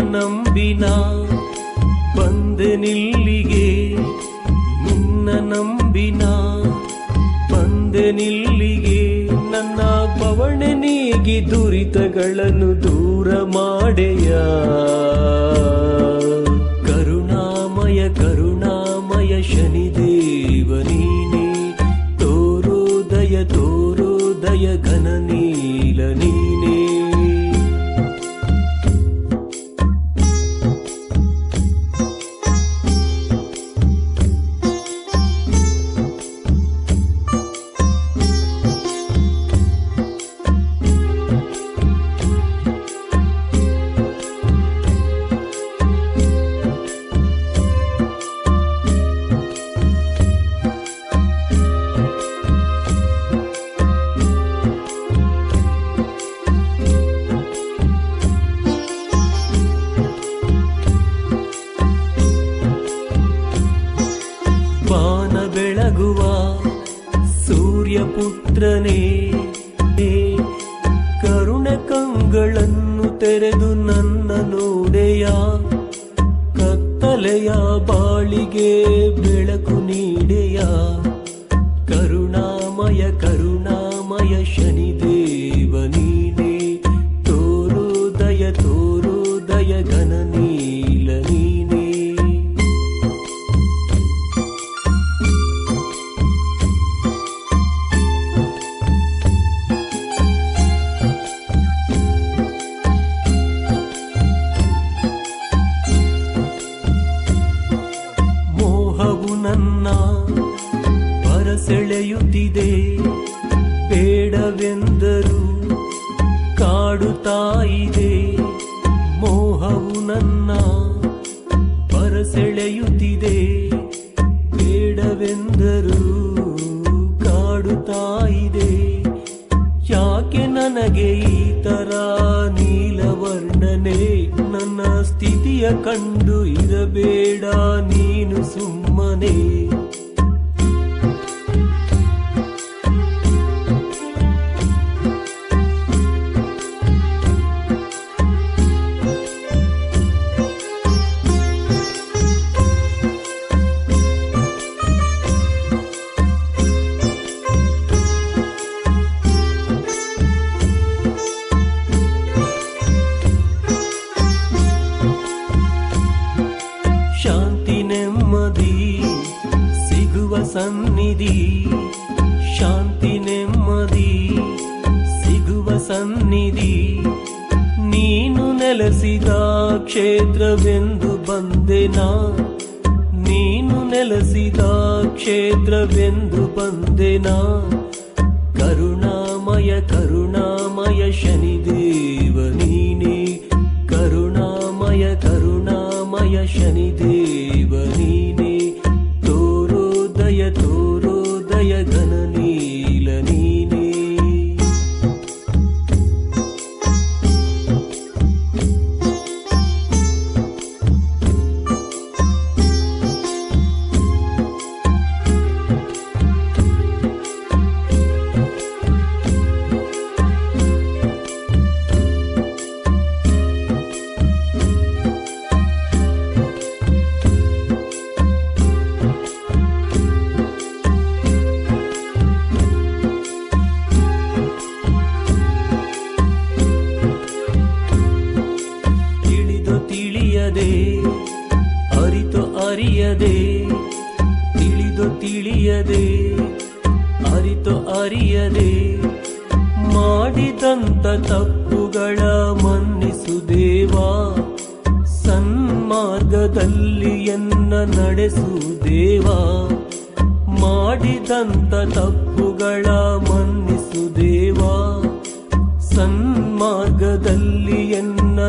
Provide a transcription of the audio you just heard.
ನಂಬಿನ ಬಂದೆನಿಲ್ಲಿಗೆ ನಿನ್ನ ನಂಬಿನ ಬಂದೆನಿಲ್ಲಿಗೆ ನನ್ನ ಪವಣೆ ನೀಗಿ ದುರಿತಗಳನ್ನು ದೂರ ಮಾಡೆಯಾ. ಬೆಳಗುವ ಸೂರ್ಯಪುತ್ರನೇ ಕರುಣ ಕಂಗಳನ್ನು ತೆರೆದು ನನ್ನ ನೋಡೆಯ ಕತ್ತಲೆಯ ಬಾಳಿಗೆ ಬೆಳಕು ನೀಡೆಯ ಕರುಣಾಮಯ ಕರುಣಾಮಯ ಶನಿದೇವ ಬೇಡವೆಂದರು ಕಾಡುತ್ತಾಯಿದೆ ಮೋಹವು ನನ್ನ ಪರಸೆಳೆಯುತ್ತಿದೆ ಬೇಡವೆಂದರೂ ಕಾಡುತ್ತಾ ಇದೆ ಯಾಕೆ ನನಗೆ ಈ ತರ ನೀಲವರ್ಣನೆ? ನನ್ನ ಸ್ಥಿತಿಯ ಕಂಡು ಇರಬೇಡ ನೀನು ಸನ್ನಿಧಿ ಶಾಂತಿ ನೆಮ್ಮದಿ ಸಿಗುವ ಸನ್ನಿಧಿ ನೀನು ನೆಲೆಸಿದ ಕ್ಷೇತ್ರವೆಂದು ಬಂದೆನಾ ನೀನು ನೆಲೆಸಿದ ಕ್ಷೇತ್ರವೆಂದು ಬಂದೆನಾ ಕರುಣಾಮಯ ಕರುಣಾಮಯ ಶನಿದೇವ ತಿಳಿಯದೆ, ಅರಿತು ಅರಿಯದೆ, ತಿಳಿದು ತಿಳಿಯದೆ, ಅರಿತು ಅರಿಯದೆ, ಮಾಡಿದಂತ ತಪ್ಪುಗಳ ಮನ್ನಿಸು ದೇವಾ, ಸನ್ಮಾರ್ಗದಲ್ಲಿ ಎನ್ನ ನಡೆಸು ದೇವಾ, ಮಾಡಿದಂತ ತಪ್ಪುಗಳ ಮನ್ನಿಸು ದೇವಾ, ಸನ್ಮಾರ್ಗದಲ್ಲಿ ಎನ್ನ